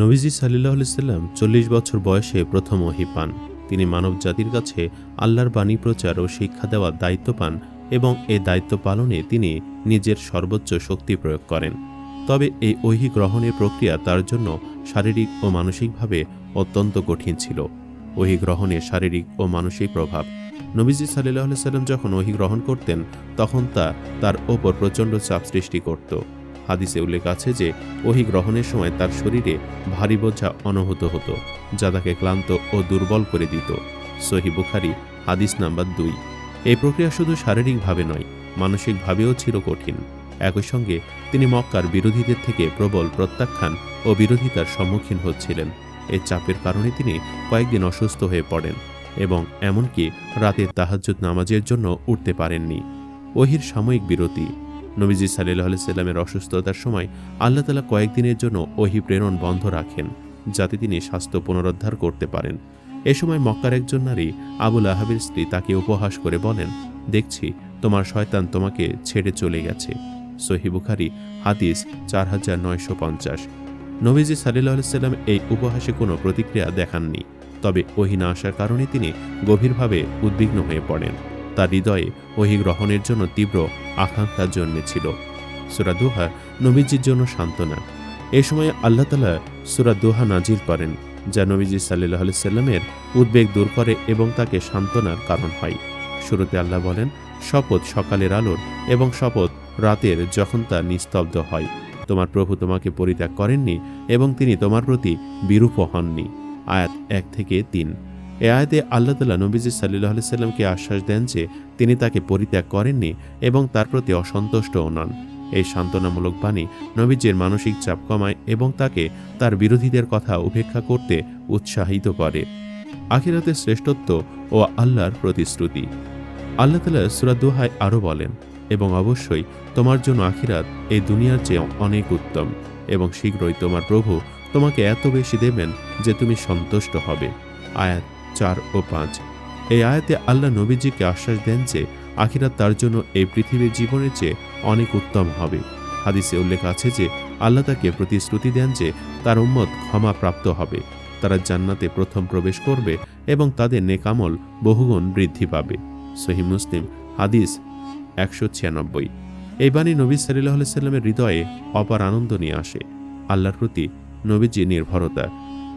নবীজি সাল্লাহ সাল্লাম চল্লিশ বছর বয়সে প্রথম ওহি পান। তিনি মানব জাতির কাছে আল্লাহর বাণী, প্রচার ও শিক্ষা দেওয়ার দায়িত্ব পান এবং এই দায়িত্ব পালনে তিনি নিজের সর্বোচ্চ শক্তি প্রয়োগ করেন। তবে এই ওহি গ্রহণের প্রক্রিয়া তার জন্য শারীরিক ও মানসিকভাবে অত্যন্ত কঠিন ছিল। ওহি গ্রহণের শারীরিক ও মানসিক প্রভাব। নবীজি সাল্লাহ সাল্লাম যখন ওহি গ্রহণ করতেন, তখন তা তার ওপর প্রচণ্ড চাপ সৃষ্টি করত। হাদিসে উল্লেখ আছে যে, ওহি গ্রহণের সময় তার শরীরে ভারী বোঝা অনুভূত হতো, যা তাকে ক্লান্ত ও দুর্বল করে দিত। সহি বুখারি, হাদিস নাম্বার দুই। এই প্রক্রিয়া শুধু শারীরিকভাবে নয়, মানসিকভাবেও ছিল কঠিন একই সঙ্গে, তিনি মক্কার বিরোধীদের থেকে প্রবল প্রত্যাখ্যান ও বিরোধিতার সম্মুখীন হচ্ছিলেন। এই চাপের কারণে তিনি কয়েকদিন অসুস্থ হয়ে পড়েন এবং এমনকি রাতের তাহাজ্জুদ নামাজের জন্য উঠতে পারেননি। ওহির সাময়িক বিরতি। নবীজি সাল্লাহ সাল্লামের অসুস্থতার সময় আল্লাহ তালা কয়েকদিনের জন্য ওহি প্রেরণ বন্ধ রাখেন, যাতে তিনি স্বাস্থ্য পুনরুদ্ধার করতে পারেন। এ সময় মক্কার একজন নারী আবুল আহাবের স্ত্রী তাকে উপহাস করে বলেন, দেখছি, তোমার শয়তান তোমাকে ছেড়ে চলে গেছে। সহি বুখারি, হাদিস চার হাজার নয়শো পঞ্চাশ। নবীজি সাল্লাহ সাল্লাম এই উপহাসে কোনো প্রতিক্রিয়া দেখাননি, তবে ওহি না আসার কারণে তিনি গভীরভাবে উদ্বিগ্ন হয়ে পড়েন। তার হৃদয়ে ওহি গ্রহণের জন্য তীব্র আকাঙ্ক্ষা জন্মেছিল। সুরা দোহা নবীজির জন্য সান্ত্বনা। এ সময় আল্লাহ তালা সুরা দোহা নাজিল করেন, যা নবীজি সাল্লাহ সাল্লামের উদ্বেগ দূর করে এবং তাকে সান্ত্বনার কারণ হয়। শুরুতে আল্লাহ বলেন, শপথ সকালের আলোর এবং শপথ রাতের যখন তা নিস্তব্ধ হয়, তোমার প্রভু তোমাকে পরিত্যাগ করেননি এবং তিনি তোমার প্রতি বিরূপ হননি। আয়াত এক থেকে তিন। এ আয়াতে আল্লাহ তালা নবীজি সাল্লাহ সাল্লামকে আশ্বাস দেন যে তিনি তাকে পরিত্যাগ করেননি এবং তার প্রতি অসন্তুষ্টও নন। এই সান্ত্বনামূলক বাণী নবীজির মানসিক চাপ কমায় এবং তাকে তার বিরোধীদের কথা উপেক্ষা করতে উৎসাহিত করে। আখিরাতের শ্রেষ্ঠত্ব ও আল্লাহর প্রতিশ্রুতি। আল্লাহ তালা সুরাদুহায় আরও বলেন, এবং অবশ্যই তোমার জন্য আখিরাত এই দুনিয়ার চেয়ে অনেক উত্তম এবং শীঘ্রই তোমার প্রভু তোমাকে এত বেশি দেবেন যে তুমি সন্তুষ্ট হবে। আয়াত চার ও পাঁচ। এই আয়াতে আল্লাহ নবীজিকে আশ্বাস দেন যে, আখিরাত তার জন্য এই পৃথিবীর জীবনের চেয়ে অনেক উত্তম হবে। হাদিসে উল্লেখ আছে যে, আল্লাহ তাকে প্রতিশ্রুতি দেন যে, তার উম্মত ক্ষমা প্রাপ্ত হবে। তারা জান্নাতে প্রথম প্রবেশ করবে এবং তাদের নেকামল বহুগুণ বৃদ্ধি পাবে। সহি মুসলিম, হাদিস একশো ছিয়ানব্বই। এই বাণী নবী সাল্লাহ সাল্লামের হৃদয়ে অপার আনন্দ নিয়ে আসে। আল্লাহর প্রতি নবীজি নির্ভরতা।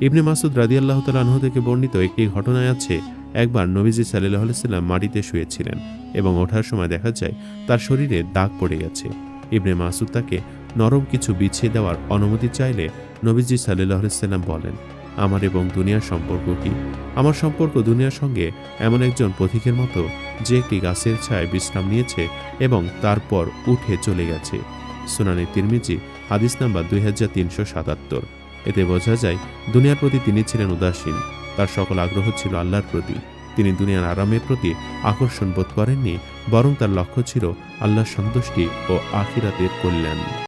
ইবনে মাসুদ রাদি আল্লাহ তালাহ থেকে বর্ণিত একটি ঘটনায় আছে, একবার নবীজি সাল্লাহ সাল্লাম মাটিতে শুয়েছিলেন এবং ওঠার সময় দেখা যায় তার শরীরে দাগ পড়ে গেছে। ইবনে মাসুদ তাকে নরম কিছু বিছিয়ে দেওয়ার অনুমতি চাইলে নবীজি সাল্লাহ সাল্লাম বলেন, আমার এবং দুনিয়ার সম্পর্ক কি? আমার সম্পর্ক দুনিয়ার সঙ্গে এমন একজন পথিকের মতো যে একটি গাছের ছায় বিশ্রাম নিয়েছে এবং তারপর উঠে চলে গেছে। সুনানি তিরমিজি, হাদিস নাম্বার দুই হাজার তিনশো সাতাত্তর। এতে বোঝা যায় দুনিয়ার প্রতি তিনি ছিলেন উদাসীন। তার সকল আগ্রহ ছিল আল্লাহর প্রতি। তিনি দুনিয়ার আরামের প্রতি আকর্ষণ বোধ করেননি, বরং তার লক্ষ্য ছিল আল্লাহর সন্তুষ্টি ও আখিরাতের কল্যাণ।